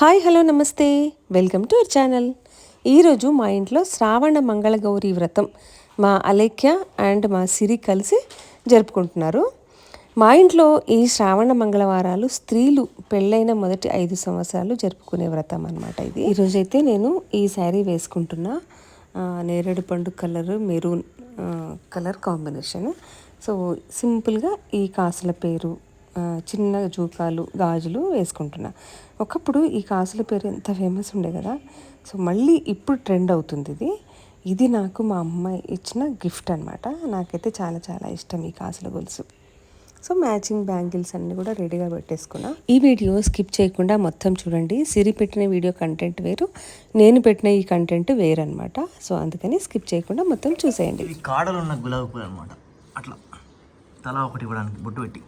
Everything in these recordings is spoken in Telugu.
హాయ్ హలో నమస్తే. Welcome to our channel. ఈరోజు మా ఇంట్లో శ్రావణ మంగళగౌరి వ్రతం మా అలేఖ్య అండ్ మా సిరి కలిసి జరుపుకుంటున్నారు. మా ఇంట్లో ఈ శ్రావణ మంగళవారాలు స్త్రీలు పెళ్ళైన మొదటి ఐదు సంవత్సరాలు జరుపుకునే వ్రతం అనమాట ఇది. ఈరోజైతే నేను ఈ శారీ వేసుకుంటున్నా నేరేడు పండు colour maroon colour combination. So సింపుల్గా ఈ కాసుల పేరు చిన్న జూకాలు గాజులు వేసుకుంటున్నా. ఒకప్పుడు ఈ కాసుల పేరు ఎంత ఫేమస్ ఉండే కదా? సో మళ్ళీ ఇప్పుడు ట్రెండ్ అవుతుంది ఇది. ఇది నాకు మా అమ్మాయి ఇచ్చిన గిఫ్ట్ అనమాట నాకైతే చాలా చాలా ఇష్టం ఈ కాసుల గొలుసు. సో మ్యాచింగ్ బ్యాంగిల్స్ అన్నీ కూడా రెడీగా పెట్టేసుకున్నా. ఈ వీడియో స్కిప్ చేయకుండా మొత్తం చూడండి. సిరి పెట్టిన వీడియో కంటెంట్ వేరు నేను పెట్టిన ఈ కంటెంట్ వేరు అనమాట సో అందుకని స్కిప్ చేయకుండా మొత్తం చూసేయండి. కాడలు ఉన్న గులాబీ పూలు అనమాట అట్లా. తల ఒకటి ఇవ్వడానికి బొట్టు పెట్టి.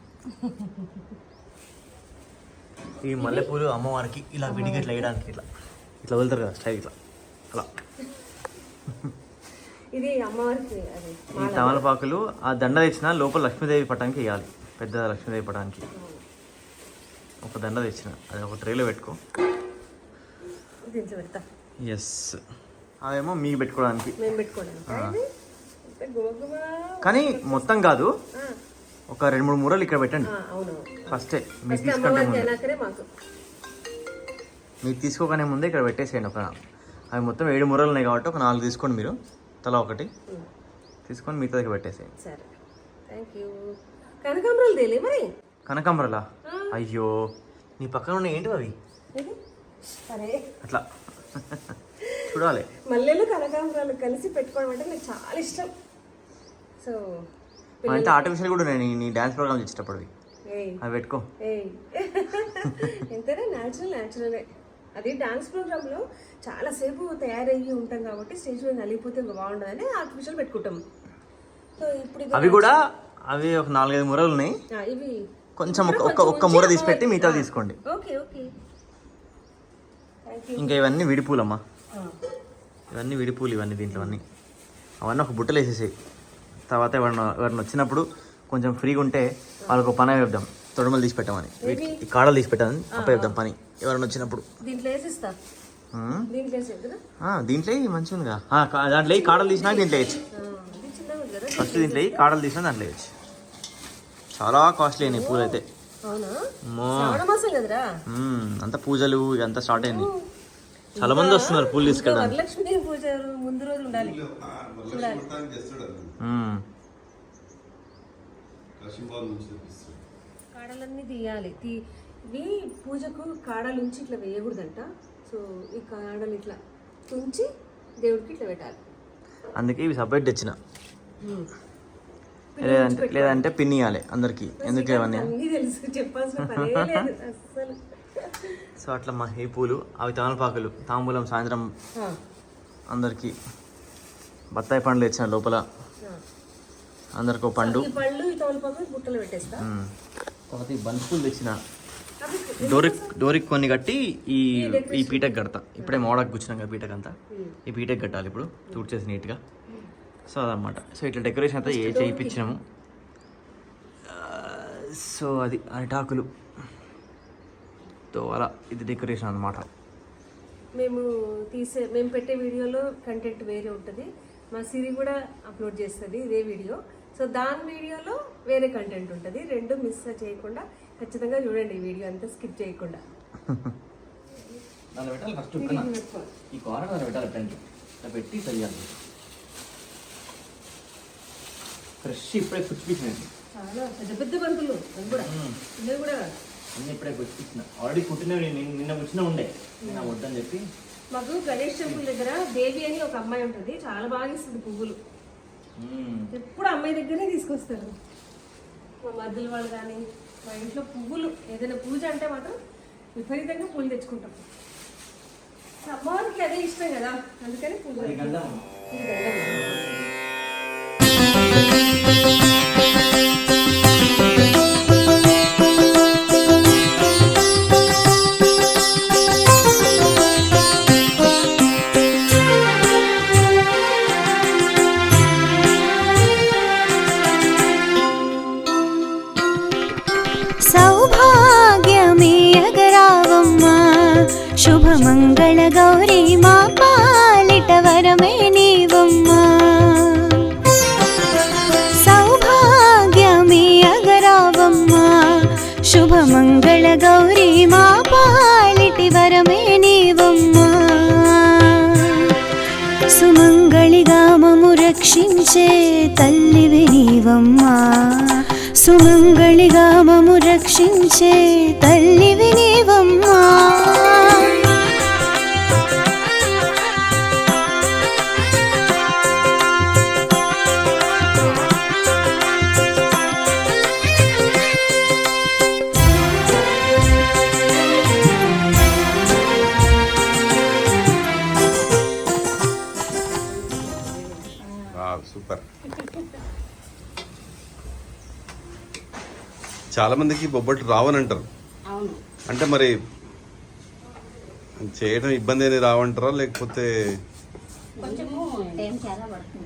ఈ మల్లెపూలు అమ్మవారికి ఇలా విడిగా ఇట్లా వేయడానికి ఇట్లా. ఇట్లా వదులుతారు కదా స్టైల్ ఇట్లా. అలా. ఇది అమ్మవారికి ఈ తమలపాకులు ఆ దండ తెచ్చిన లోపల లక్ష్మీదేవి పటానికి వేయాలి. పెద్ద లక్ష్మీదేవి పటానికి. ఒక దండ తెచ్చిన. అది ఒక ట్రేలో పెట్టుకో. ఎస్ అదేమో మీకు పెట్టుకోవడానికి. కానీ మొత్తం కాదు. ఒక రెండు మూడు మూరలు ఇక్కడ పెట్టండి. ఫస్టే మీరు తీసుకుంటే ముందు. మీరు తీసుకోకనే ముందే ఇక్కడ పెట్టేసేయండి ఒక అవి మొత్తం ఏడు మూరలు ఉన్నాయి కాబట్టి ఒక నాలుగు తీసుకోండి మీరు. తలా ఒకటి. తీసుకొని మిగతా దగ్గర పెట్టేసేయండి. కనకాంబరాలు అయ్యో నీ పక్కన ఉన్న ఏంటి అవి? అట్లా. చూడాలి. మల్లెలు కనకాంబరాలు కలిసి పెట్టుకోవడం అంటే నాకు చాలా ఇష్టం. సో మా ఇంట్లో ఆర్టిఫిషియల్ కూడా ఉన్నాయి. నీ- నీ డ్యాన్స్ ప్రోగ్రామ్ చేసేటప్పుడు అవి పెట్టుకో. ఎంతైనా న్యాచురల్ న్యాచురలే అది డాన్స్ ప్రోగ్రాంలో చాలాసేపు తయారయ్యి ఉంటాం కాబట్టి స్టేజ్ మీద నలిగిపోతే ఇంకా బాగుండదని ఆర్టిఫిషియల్ పెట్టుకుంటాం. సో ఇప్పుడు అవి కూడా అవి ఒక నాలుగైదు మూరలు ఉన్నాయి. ఆ, ఇవి. కొంచెం ఒక ఒక్క ఒక్క మూర తీసి పెట్టి మిగతా తీసుకోండి. Okay okay. థ్యాంక్ యూ ఇంకా ఇవన్నీ విడిపూలమ్మా ఇవన్నీ విడిపూలు ఇవన్నీ దీంట్లో అన్నీ. అవన్నీ ఒక బుట్టలు వేసేసాయి. తర్వాత ఎవరిన ఎవరిని వచ్చినప్పుడు కొంచెం ఫ్రీగా ఉంటే వాళ్ళకు పని వేద్దాం. తొడమలు తీసి పెట్టామని. వీటికి ఈ కాడలు తీసి పెట్టామని అప్ప వేద్దాం పని. ఎవరైనా వచ్చినప్పుడు. దీంట్లో మంచిగా ఉందిగా. దాంట్లో కాడలు తీసినా దీంట్లో వేయచ్చు. ఫస్ట్ దీంట్లో కాడలు తీసినా దాంట్లో వేయచ్చు. చాలా కాస్ట్లీ అయినాయి పూలు అయితే అంతా పూజలు ఇదంతా స్టార్ట్ అయింది. చాలా మంది వస్తున్నారు పూలు తీసుకెళ్ళడానికి. వరలక్ష్మి పూజ ముందు రోజు ఉండాలి. కాడలన్నీ తీయాలి. తీ ఇవి పూజకు కాడలు ఉంచి ఇట్లా వేయకూడదంట. సో ఈ కాడలు ఇట్లా ఉంచి దేవుడికి ఇట్లా పెట్టాలి. అందుకే ఇవి సపరేట్ తెచ్చిన. లేదంటే లేదంటే పిన్నియాలి అందరికి. ఎందుకు ఇవన్నీ తెలుసు. చెప్పాల్సిన అస్సలు. సో అట్లా మా ఈ పూలు అవి తమలపాకులు. తాంబూలం సాయంత్రం అందరికి బత్తాయి పండ్లు తెచ్చిన లోపల. అందరికి ఒక పండు. తర్వాత ఈ బంతి పూలు తెచ్చిన డోరికి డోరికి కొన్ని కట్టి ఈ ఈ పీటకు కడతా. ఇప్పుడే మోడకు కూర్చున్నాం కదా పీటకు అంతా ఈ పీటకు కట్టాలి ఇప్పుడు తూడ్చేసి నీట్గా. సో అదనమాట సో ఇట్లా డెకరేషన్ అంతా ఏ చేయించినాము. సో అది అరిటాకులు. తో అలా ఇది డెకరేషన్ అనమాట మేము తీసే మేము పెట్టే వీడియోలో కంటెంట్ వేరే ఉంటుంది. మా సిరి కూడా అప్లోడ్ చేస్తుంది ఇదే వీడియో. సో దాని వీడియోలో వేరే కంటెంట్ ఉంటుంది. రెండు మిస్ చేయకుండా ఖచ్చితంగా చూడండి ఈ వీడియో అంతా స్కిప్ చేయకుండా. దాన్ని పెట్టాలి ఫస్ట్ ఈ దాన్ని పెట్టాలి పెట్టి చెయ్యాలి ఫ్రెష్ ఇప్పుడే పుచ్చిపించినాయి చాలా పెద్ద పెద్ద బంతులు. అవి కూడా. ఇవి కూడా అన్నీ ఇప్పుడే పుచ్చిపించిన ఆల్రెడీ పుట్టినవి నిన్న- నిన్న పుట్టిన ఉండే. నేను వద్దని చెప్పి మాకు గణేష్ టెంపుల్ దగ్గర దేవి అని ఒక అమ్మాయి ఉంటుంది. చాలా బాగా ఇస్తుంది పువ్వులు. ఎప్పుడు అమ్మాయి దగ్గరే తీసుకొస్తారు. మా మధ్యలో వాళ్ళు కానీ మా ఇంట్లో పువ్వులు ఏదైనా పూజ అంటే మాత్రం విపరీతంగా పూలు తెచ్చుకుంటాం. అమ్మవారికి అదే ఇష్టం కదా? అందుకని పూజ శుభమంగళ గౌరీ మా పాలిట వరమే నీవమ్మా. సౌభాగ్యమే అగరావమ్మా. శుభమంగళ గౌరీ మా పాలిటి వరమే నీవమ్మా. సుమంగళిగా మము రక్షించే తల్లివి నీవమ్మా. సుమంగళిగా మము రక్షించే తల్లివి చాలా మందికి బొబ్బట్లు రావని అంటారు అంటే మరి చేయడం ఇబ్బంది అనేది రావంటారా? లేకపోతే చాలా పడుతుంది.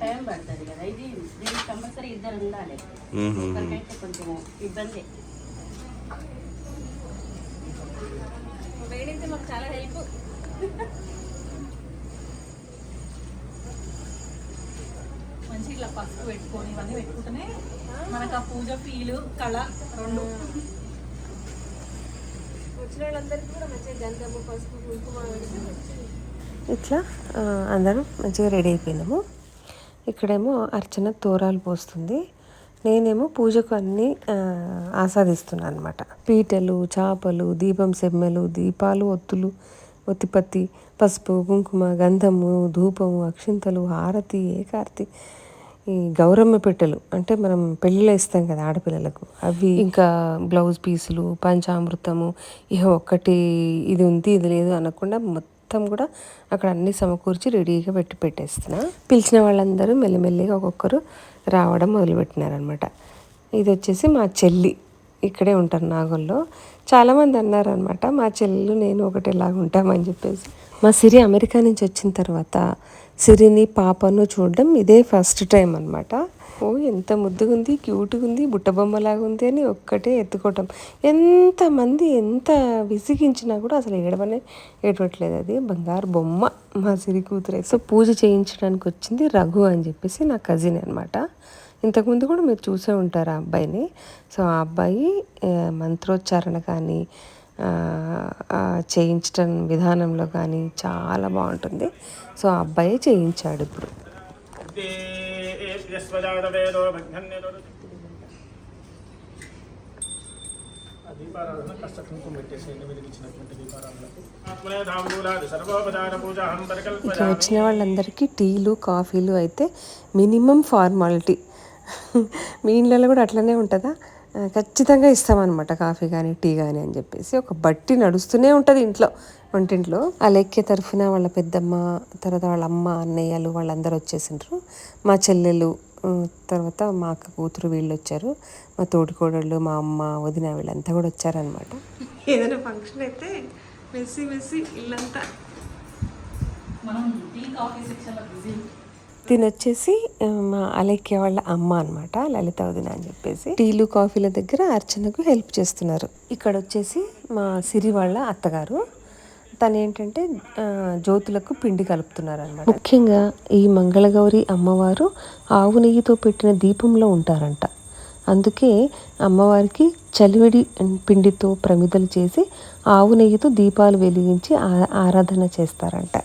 మంచి ఇట్లా పసుపు పెట్టుకొని ఇవన్నీ పెట్టుకుంటేనే మనకు ఆ పూజ ఫీలు కళ రెండు. ఇట్లా అందరం మంచిగా రెడీ అయిపోయినాము. ఇక్కడేమో అర్చన తోరాలు పోస్తుంది. నేనేమో పూజకు అన్నీ ఆస్వాదిస్తున్నాను అనమాట పీటలు చేపలు దీపం సెమ్మెలు దీపాలు ఒత్తులు ఒత్తిపత్తి పసుపు కుంకుమ గంధము ధూపము అక్షింతలు హారతి ఏకార్తి ఈ గౌరమ్మ పెట్టెలు అంటే మనం పెళ్ళిలో ఇస్తాం కదా ఆడపిల్లలకు అవి ఇంకా బ్లౌజ్ పీసులు పంచామృతము ఇక ఒక్కటి ఇది ఉంది ఇది లేదు అనకుండా మొత్తం కూడా అక్కడ అన్ని సమకూర్చి రెడీగా పెట్టి పెట్టేస్తున్నా. పిలిచిన వాళ్ళందరూ మెల్లిమెల్లిగా ఒక్కొక్కరు రావడం మొదలుపెట్టినారనమాట. ఇది వచ్చేసి మా చెల్లి ఇక్కడే ఉంటారు నాగోల్లో. చాలామంది అన్నారనమాట మా చెల్లెలు నేను ఒకటేలాగా ఉంటామని చెప్పేసి. మా సిరి అమెరికా నుంచి వచ్చిన తర్వాత సిరిని పాపను చూడడం ఇదే ఫస్ట్ టైం అనమాట ఓ ఎంత ముద్దుగా ఉంది క్యూట్గా ఉంది బుట్టబొమ్మలాగా ఉంది అని ఒక్కటే ఎత్తుకోవటం. ఎంతమంది ఎంత విసిగించినా కూడా అసలు ఏడవనే ఏడవట్లేదు అది. బంగారు బొమ్మ మా సిరి కూతురే. సో పూజ చేయించడానికి వచ్చింది రఘు అని చెప్పేసి నా కజిన్ అనమాట ఇంతకుముందు కూడా మీరు చూసే ఉంటారు ఆ అబ్బాయిని. సో ఆ అబ్బాయి మంత్రోచ్చారణ కానీ చేయించడం చేయించటం విధానంలో కానీ చాలా బాగుంటుంది. సో ఆ అబ్బాయి చేయించాడు ఇప్పుడు. దీపారాధన ఇచ్చినటువంటి దీపారాధనకు ఇక వచ్చిన వాళ్ళందరికీ టీలు కాఫీలు అయితే మినిమం ఫార్మాలిటీ. మీ ఇళ్ళలో కూడా అట్లనే ఉంటుందా? ఖచ్చితంగా ఇస్తామన్నమాట కాఫీ కానీ టీ కానీ అని చెప్పేసి. ఒక బట్టి నడుస్తూనే ఉంటుంది ఇంట్లో వంటింట్లో. అలెక్య తరఫున వాళ్ళ పెద్దమ్మ తర్వాత వాళ్ళ అమ్మ అన్నయ్యలు వాళ్ళందరూ వచ్చేసిండ్రు. మా చెల్లెలు ఆ, తర్వాత మా అక్క కూతురు వీళ్ళు వచ్చారు మా తోడికోడళ్ళు మా అమ్మ వదిన వీళ్ళంతా కూడా వచ్చారనమాట ఏదైనా ఫంక్షన్ అయితే మెస్సి మెస్సి ఇల్లంతా. మనం టీ కాఫీ సెక్షన్లో బిజీ. తిని వచ్చేసి మా అలెక్య వాళ్ళ అమ్మ అనమాట లలిత వదిన అని చెప్పేసి. టీలు కాఫీల దగ్గర అర్చనకు హెల్ప్ చేస్తున్నారు. ఇక్కడ వచ్చేసి మా సిరి వాళ్ళ అత్తగారు. తను ఏంటంటే జ్యోతులకు పిండి కలుపుతున్నారు అనమాట ముఖ్యంగా ఈ మంగళగౌరి అమ్మవారు ఆవు నెయ్యితో పెట్టిన దీపంలో ఉంటారంట. అందుకే అమ్మవారికి చలివిడి పిండితో ప్రమిదలు చేసి ఆవు నెయ్యితో దీపాలు వెలిగించి ఆ- ఆరాధన చేస్తారంట.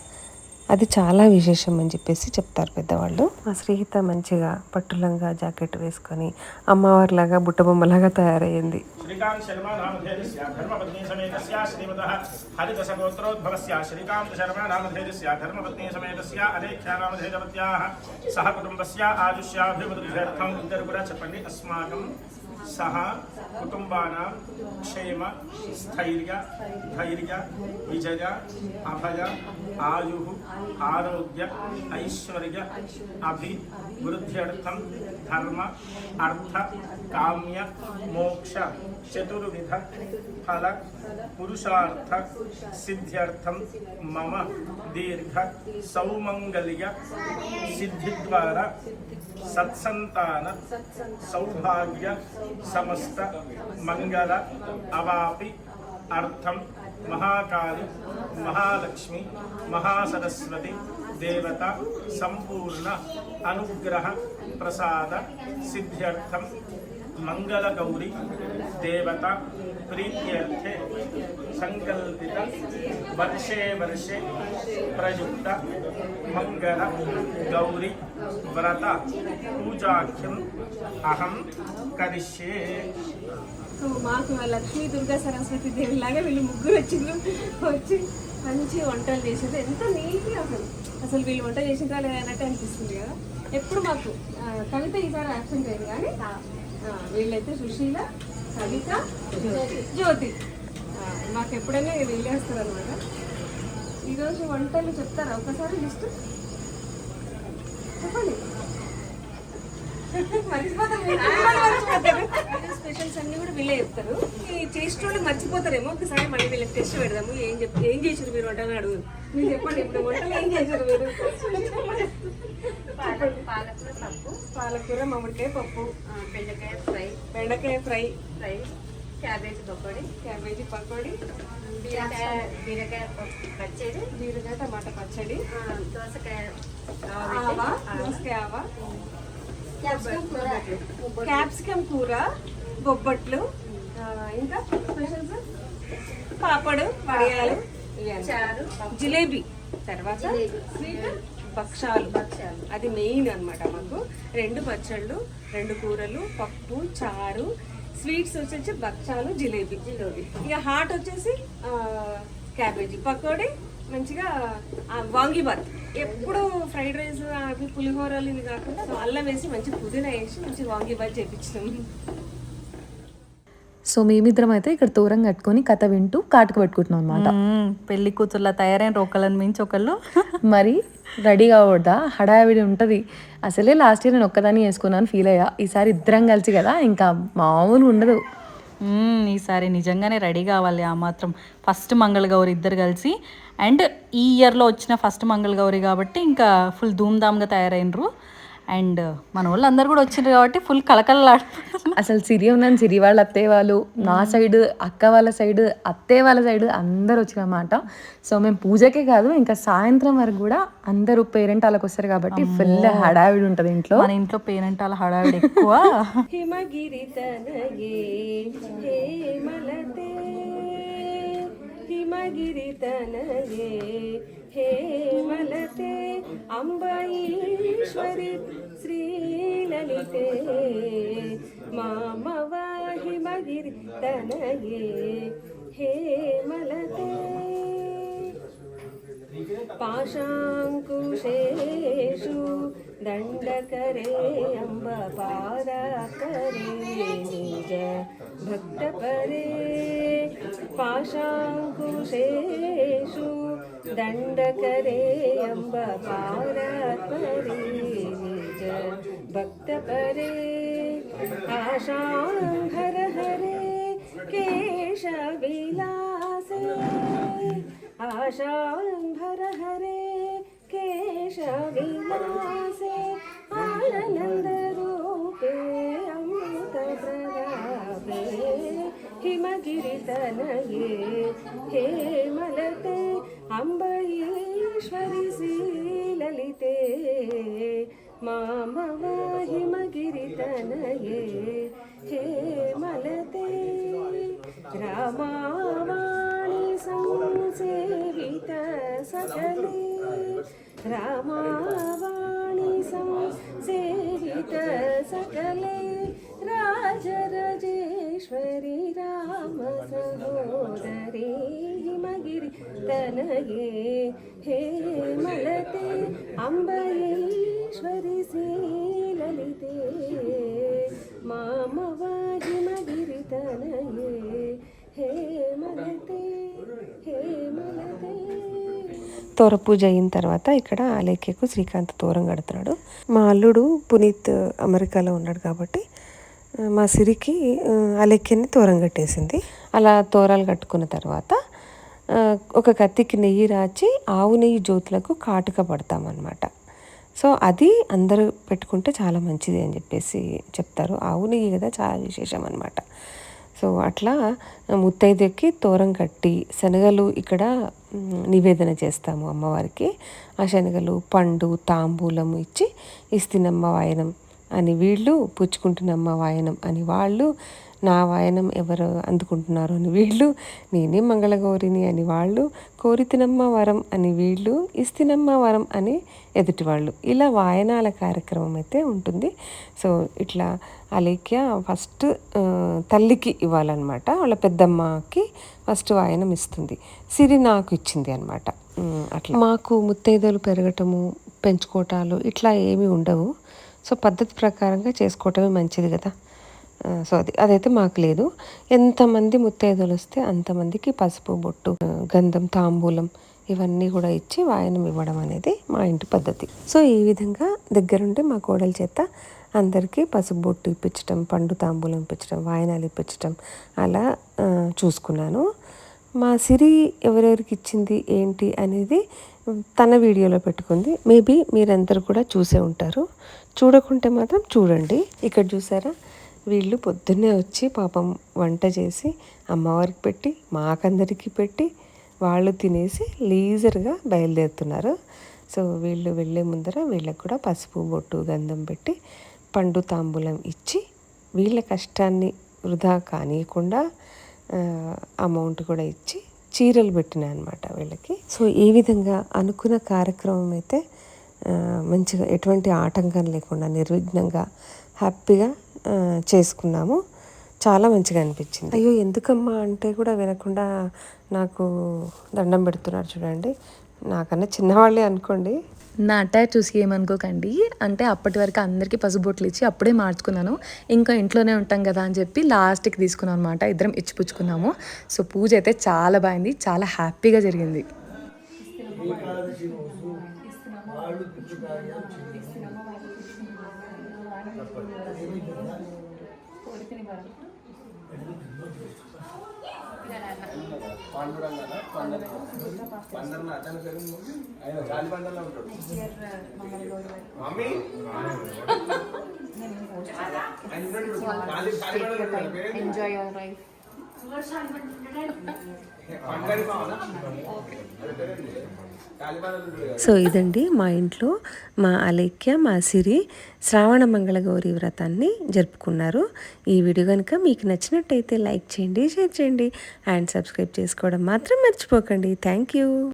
అది చాలా విశేషం అని చెప్పేసి చెప్తారు పెద్దవాళ్ళు. మా శ్రీహిత మంచిగా పట్టులంగా జాకెట్ వేసుకొని అమ్మవారిలాగా బుట్టబొమ్మలాగా తయారయ్యింది. శ్రీకాంత్ శర్మ నామధేయస్య ధర్మపత్ని సమేతస్య శ్రీమతః హరిదశగోత్రోద్భవస్య శ్రీకాంత్ శర్మ నామధేయస్య ధర్మపత్ని సమేతస్య అలేఖ్యా నామధేయవత్యాः సహ కుటుంబస్య ఆయుష్యాభివృద్ధ్యర్థం ఇద్దరు కూడా చెప్పండి. అస్మాకం సహ కుటుంబానాం క్షేమ స్థైర్య ధైర్య విజయ అభయ ఆయు ఆరోగ్య ఐశ్వర్య అభివృద్ధ్యర్థం ధర్మ అర్థ కామ్య మోక్ష చతుర్విధ ఫల పురుషార్థ సిద్ధ్యర్థం మమ దీర్ఘ సౌమంగళ్య సిద్ధి सत्संतान सौभाग्य, समस्त, मंगल, अवापि अर्थम महाकाली, महालक्ष्मी, महासरस्वती, देवता, संपूर्ण, अनुग्रह, प्रसाद सिद्ध्यर्थम मंगलगौरी, देवता, प्रीत्यर्थे, संकल्पित, वर्षे वर्षे, प्रयुक्त, मंगल, गौरी వ్రత పూజాఖ్యం అహం కరిష్యే సో మాకు లక్ష్మీ దుర్గా సరస్వతి దేవి లాగా వీళ్ళు ముగ్గురు వచ్చిండ్రు. వచ్చి మంచి వంటలు చేసేది. ఎంత నీట్గా అసలు. అసలు వీళ్ళు వంట చేసిన అన్నట్టు అనిపిస్తుంది కదా. ఎప్పుడు మాకు కవిత ఈసారి యాక్సెంట్ అయింది కానీ వీళ్ళైతే సుశీల కవిత జ్యోతి. మాకు ఎప్పుడైనా వెళ్ళేస్తారు అనమాట ఈరోజు వంటలు చెప్తారా? ఒకసారి లిస్ట్ చెప్పండి మర్చిపోతారు మీరు. మర్చిపోతారు. స్పెషల్స్ అన్ని కూడా వీళ్ళే చెప్తారు. ఈ చేసిన వాళ్ళు మర్చిపోతారేమో ఒకసారి మళ్ళీ వీళ్ళకి టెస్ట్ పెడదాము. ఏం చెప్ ఏం చేసారు మీరు వంటలు అడుగు. మీరు చెప్పండి ఇప్పుడు వంటలు ఏం చేశారు మీరు? పాలకూర పప్పు. పాలకూర మామిడికాయ పప్పు. బెండకాయ ఫ్రై. బెండకాయ ఫ్రై. ఫ్రై. క్యాబేజ్ పకోడీ క్యాబేజీ పకోడీ బీరకాయ బీరకాయ పచ్చేది బీరకాయ టమాటా పచ్చడి దోసకాయ ఆవా దోసకాయ ఆవా క్యాప్సికమ్ కూర. బొబ్బట్లు ఇంకా స్పెషల్స్? పాపడు వడియాలు. చారు జిలేబీ. తర్వాత స్వీట్ భక్షాలు. అది మెయిన్ అన్నమాట మాకు. రెండు పచ్చళ్ళు రెండు కూరలు పప్పు చారు స్వీట్స్ వచ్చేసి బక్షాలు జిలేబీ. జిలేబీ ఇక హాట్ వచ్చేసి క్యాబేజీ. పకోడీ మంచిగా వాంగిబాత్. ఎప్పుడు ఫ్రైడ్ రైస్ అవి పులిహోరలు ఇవి కాకుండా అల్లం వేసి మంచి పుదీనా వేసి మంచి వాంగిబాత్ చేపించినాం సో మేమిద్దరం అయితే ఇక్కడ తోరం కట్టుకొని కథ వింటూ కాటుకు పెట్టుకుంటున్నాం అనమాట. పెళ్ళి కూతుర్ల తయారైన ఒకళ్ళని మించి ఒకళ్ళు. మరి రెడీ కావద్దా హడావిడి ఉంటుంది. అసలే లాస్ట్ ఇయర్ నేను ఒక్కదాన్ని వేసుకున్నాను ఫీల్ అయ్యా. ఈసారి ఇద్దరం కలిసి కదా ఇంకా మామూలు ఉండదు. ఈసారి నిజంగానే రెడీ కావాలి ఆ మాత్రం. ఫస్ట్ మంగళగౌరి ఇద్దరు కలిసి అండ్ ఈ ఇయర్లో వచ్చిన ఫస్ట్ మంగళగౌరి కాబట్టి ఇంకా ఫుల్ ధూమ్ధామ్గా తయారైనరు. అండ్ మన వాళ్ళు అందరు కూడా వచ్చారు కాబట్టి ఫుల్ కలకలలాడు అసలు సిరి ఉన్నాను సిరి వాళ్ళ అత్తయ్య వాళ్ళు నా సైడ్ అక్క వాళ్ళ సైడ్ అత్తయ్య వాళ్ళ సైడ్ అందరు అన్నమాట సో మేము పూజకే కాదు ఇంకా సాయంత్రం వరకు కూడా అందరూ పేరెంట్ వాళ్ళకి వస్తారు కాబట్టి ఫుల్ హడావిడి ఉంటుంది ఇంట్లో. మన ఇంట్లో పేరెంట్ వాళ్ళ హడావిడి ఎక్కువ. హిమగిరి హిమగిరి తనగే अम्बईश्वरी श्रीलिते हे मलते। पाशाङ्कुशेषु दण्डकरे अम्बपादकरे निज दण्डकरे अम्ब पादाकरे निज भक्तपरे आशाम्भर हरे केशविलासे आशाम्भर हरे केशविलास आनंद रूपे केशविलासे आनन्दरूपे अमृतप्रदापे हिमगिरितनये हेमलते అంబరీశ్వరి శ్రీలలితే మామవాహిమగిరితనయే హే మలతే రామావాణి సంసేవిత సకలే. రామావాణి సంసేవిత సకలే. రాజరజేశ్వరి తనగే. హే మలతే ಅಂಬರೀಶ್ವರಿ ಶ್ರೀ మామవాజి మగిరి ಮಗಿರಿ హే మలతే హే మలతే. తోర పూజ అయిన తర్వాత ఇక్కడ ఆలేఖ్యకు శ్రీకాంత్ తోరం కడుతున్నాడు. మా అల్లుడు పునీత్ అమెరికాలో ఉన్నాడు కాబట్టి మా సిరికి ఆలేఖ్యాన్ని తోరం కట్టేసింది. అలా తోరాలు కట్టుకున్న తర్వాత ఒక కత్తికి నెయ్యి రాచి ఆవు నెయ్యి జ్యోతులకు కాటుక పడతామన్నమాట. సో అది అందరూ పెట్టుకుంటే చాలా మంచిది అని చెప్పేసి చెప్తారు. ఆవు నెయ్యి కదా చాలా విశేషం అనమాట సో అట్లా ముత్తైదుకి తోరం కట్టి శనగలు ఇక్కడ నివేదన చేస్తాము అమ్మవారికి. ఆ శనగలు పండు తాంబూలం ఇచ్చి ఇస్తినమ్మ వాయనం అని వీళ్ళు పుచ్చుకుంటున్నమ్మ వాయనం అని వాళ్ళు నా వాయనం ఎవరు అందుకుంటున్నారు అని వీళ్ళు నేనే మంగళగౌరిని అని వాళ్ళు కోరితినమ్మ వరం అని వీళ్ళు ఇస్తినమ్మ వరం అని ఎదుటి వాళ్ళు. ఇలా వాయనాల కార్యక్రమం అయితే ఉంటుంది. సో ఇట్లా అలేఖ్య ఫస్ట్ తల్లికి ఇవ్వాలన్నమాట. వాళ్ళ పెద్దమ్మకి ఫస్ట్ వాయనం ఇస్తుంది. సిరి నాకు ఇచ్చింది అనమాట అట్లా. మాకు ముత్తైదలు పెరగటము పెంచుకోవటాలు ఇట్లా ఏమీ ఉండవు. సో పద్ధతి ప్రకారంగా చేసుకోవటమే మంచిది కదా. సో అది అదైతే మాకు లేదు. ఎంతమంది ముత్తైదులు వస్తే అంతమందికి పసుపు బొట్టు గంధం తాంబూలం ఇవన్నీ కూడా ఇచ్చి వాయనం ఇవ్వడం అనేది మా ఇంటి పద్ధతి. సో ఈ విధంగా దగ్గరుండి మా కోడల చేత అందరికీ పసుపు బొట్టు ఇప్పించడం పండు తాంబూలం ఇప్పించడం వాయనాలు ఇప్పించడం అలా చూసుకున్నాను. మా సిరి ఎవరెవరికి ఇచ్చింది ఏంటి అనేది తన వీడియోలో పెట్టుకుంది. మేబీ మీరందరూ కూడా చూసే ఉంటారు. చూడకుంటే మాత్రం చూడండి. ఇక్కడ చూసారా? వీళ్ళు పొద్దున్నే వచ్చి పాపం వంట చేసి అమ్మవారికి పెట్టి మాకందరికీ పెట్టి వాళ్ళు తినేసి లీజర్గా బయలుదేరుతున్నారు. సో వీళ్ళు వెళ్ళే ముందర వీళ్ళకి కూడా పసుపు బొట్టు గంధం పెట్టి పండు తాంబూలం ఇచ్చి వీళ్ళ కష్టాన్ని వృధా కానియకుండా అమౌంట్ కూడా ఇచ్చి చీరలు పెట్టినాయి అనమాట వీళ్ళకి. సో ఈ విధంగా అనుకున్న కార్యక్రమం అయితే మంచిగా ఎటువంటి ఆటంకం లేకుండా నిర్విఘ్నంగా హ్యాపీగా చేసుకున్నాము. చాలా మంచిగా అనిపించింది. అయ్యో ఎందుకమ్మా? అంటే కూడా వినకుండా నాకు దండం పెడుతున్నారు చూడండి. నాకన్నా చిన్నవాళ్ళే అనుకోండి. నా అటాచ్ చూసి ఏమనుకోకండి. అంటే అప్పటి వరకు అందరికీ పసుబొట్లు ఇచ్చి అప్పుడే మార్చుకున్నాను. ఇంకా ఇంట్లోనే ఉంటాం కదా అని చెప్పి లాస్ట్కి తీసుకున్నాను అనమాట ఇద్దరం ఇచ్చిపుచ్చుకున్నాము సో పూజ అయితే చాలా బాగుంది. చాలా హ్యాపీగా జరిగింది. మమ్మీ ఎంజాయ్ యువర్ లైఫ్ పండుగ సో ఇదండి మా ఇంట్లో మా అలేఖ్య మా సిరి శ్రావణ మంగళగౌరి వ్రతాన్ని జరుపుకున్నారు. ఈ వీడియో కనుక మీకు నచ్చినట్టయితే లైక్ చేయండి షేర్ చేయండి అండ్ సబ్స్క్రైబ్ చేసుకోవడం మాత్రం మర్చిపోకండి. Thank you.